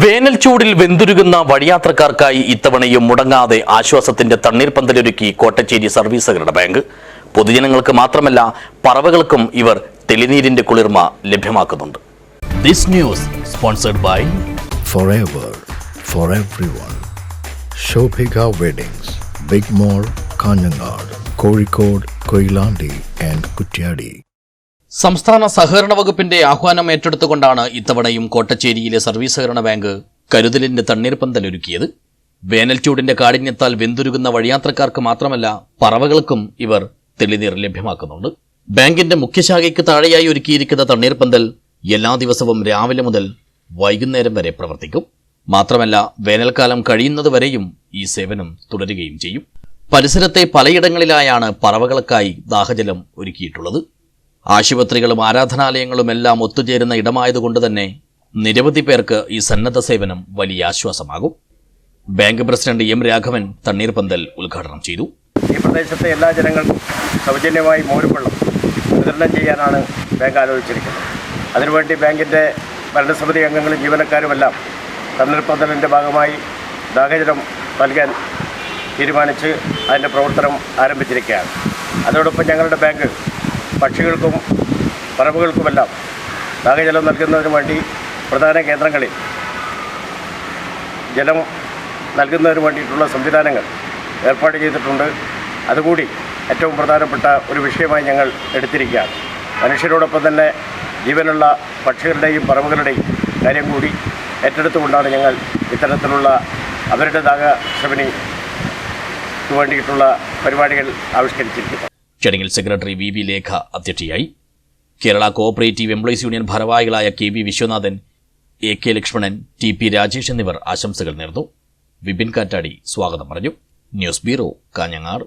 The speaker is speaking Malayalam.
വേനൽ ചൂടിൽ വെന്തുരുകുന്ന വഴിയാത്രക്കാർക്കായി ഇത്തവണയും മുടങ്ങാതെ ആശ്വാസത്തിന്റെ തണ്ണീർ പന്തലൊരുക്കി കോട്ടച്ചേരി സർവീസുകളുടെ ബാങ്ക്. പൊതുജനങ്ങൾക്ക് മാത്രമല്ല പറവകൾക്കും ഇവർ തെളിനീരിന്റെ കുളിർമ ലഭ്യമാക്കുന്നുണ്ട്. This news sponsored by Kozhikode, Koilandi and Kutyadi. സംസ്ഥാന സഹകരണ വകുപ്പിന്റെ ആഹ്വാനം ഏറ്റെടുത്തുകൊണ്ടാണ് ഇത്തവണയും കോട്ടച്ചേരിയിലെ സർവീസ് സഹകരണ ബാങ്ക് കരുതലിന്റെ തണ്ണീർപ്പന്തലൊരുക്കിയത് വേനൽ ചൂടിന്റെ കാഠിന്യത്താൽ വെന്തുരുകുന്ന വഴിയാത്രക്കാർക്ക് മാത്രമല്ല പറവകൾക്കും ഇവർ തെളിനീർ ലഭ്യമാക്കുന്നുണ്ട്. ബാങ്കിന്റെ മുഖ്യശാഖയ്ക്ക് താഴെയായി ഒരുക്കിയിരിക്കുന്ന തണ്ണീർപ്പന്തൽ എല്ലാ ദിവസവും രാവിലെ മുതൽ വൈകുന്നേരം വരെ പ്രവർത്തിക്കും. മാത്രമല്ല വേനൽക്കാലം കഴിയുന്നതുവരെയും ഈ സേവനം തുടരുകയും ചെയ്യും. പരിസരത്തെ പലയിടങ്ങളിലായാണ് പറവകൾക്കായി ദാഹജലം ഒരുക്കിയിട്ടുള്ളത്. ആശുപത്രികളും ആരാധനാലയങ്ങളും എല്ലാം ഒത്തുചേരുന്ന ഇടമായതുകൊണ്ട് തന്നെ നിരവധി പേർക്ക് ഈ സന്നദ്ധ സേവനം വലിയ ആശ്വാസമാകും. ബാങ്ക് പ്രസിഡന്റ് എം രാഘവൻ തണ്ണീർപന്തൽ ഉദ്ഘാടനം ചെയ്തു. ഈ പ്രദേശത്തെ എല്ലാ ജനങ്ങൾക്കും സൗജന്യമായി മോരുവെള്ളം വിതരണം ചെയ്യാനാണ് ബാങ്ക് ആലോചിച്ചിരിക്കുന്നത്. അതിനുവേണ്ടി ബാങ്കിന്റെ ഭരണസമിതി അംഗങ്ങളും ജീവനക്കാരുമെല്ലാം തണ്ണീർപ്പന്തലിന്റെ ഭാഗമായി ദാഹജലം നൽകാൻ തീരുമാനിച്ച് അതിന്റെ പ്രവർത്തനം ആരംഭിച്ചിരിക്കുകയാണ്. അതോടൊപ്പം ഞങ്ങളുടെ ബാങ്ക് പക്ഷികൾക്കും പറമ്പുകൾക്കുമെല്ലാം ദാഹജലം നൽകുന്നതിന് വേണ്ടി പ്രധാന കേന്ദ്രങ്ങളിൽ ജലം നൽകുന്നതിന് വേണ്ടിയിട്ടുള്ള സംവിധാനങ്ങൾ ഏർപ്പാട് ചെയ്തിട്ടുണ്ട്. അതുകൂടി ഏറ്റവും പ്രധാനപ്പെട്ട ഒരു വിഷയമായി ഞങ്ങൾ എടുത്തിരിക്കുകയാണ്. മനുഷ്യരോടൊപ്പം തന്നെ ജീവനുള്ള പക്ഷികളുടെയും പറവുകളുടെയും കാര്യം കൂടി ഏറ്റെടുത്തുകൊണ്ടാണ് ഞങ്ങൾ ഇത്തരത്തിലുള്ള അവരുടെ ദാഹശമനിക്ക് വേണ്ടിയിട്ടുള്ള പരിപാടികൾ ആവിഷ്കരിച്ചിരിക്കുന്നത്. ചടങ്ങിൽ സെക്രട്ടറി വി വി ലേഖ അധ്യക്ഷയായി. കേരള കോഓപ്പറേറ്റീവ് എംപ്ലോയീസ് യൂണിയൻ ഭാരവാഹികളായ K V Viswanathan A K Lakshmanan T P Rajesh എന്നിവർ ആശംസകൾ നേർന്നു. വിപിൻ കാറ്റാടി സ്വാഗതം പറഞ്ഞു. News bureau Kanhangad.